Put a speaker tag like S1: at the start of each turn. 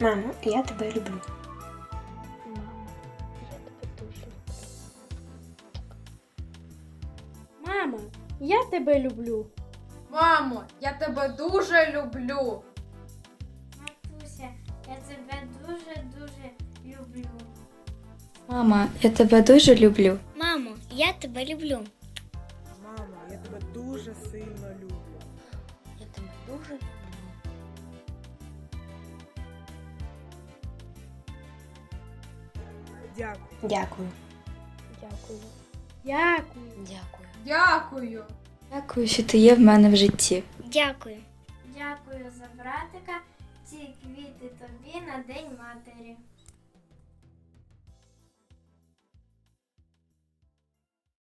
S1: Мамо, я тебе люблю.
S2: Мамо, я тебе дуже люблю.
S3: Мамо, я тебе люблю.
S4: Мамо, я тебе дуже люблю.
S5: Матуся, я тебе дуже-дуже люблю.
S6: Мама, я тебе дуже люблю.
S5: Мамо, я тебе люблю.
S7: Мамо, я тебе дуже сильно люблю.
S6: Я тебе дуже люблю.
S7: Дякую.
S1: Дякую.
S2: Дякую.
S3: Дякую.
S6: Дякую.
S4: Дякую.
S6: Дякую, що ти є в мене в житті.
S5: Дякую. Дякую за братика. Ці квіти тобі на День матері.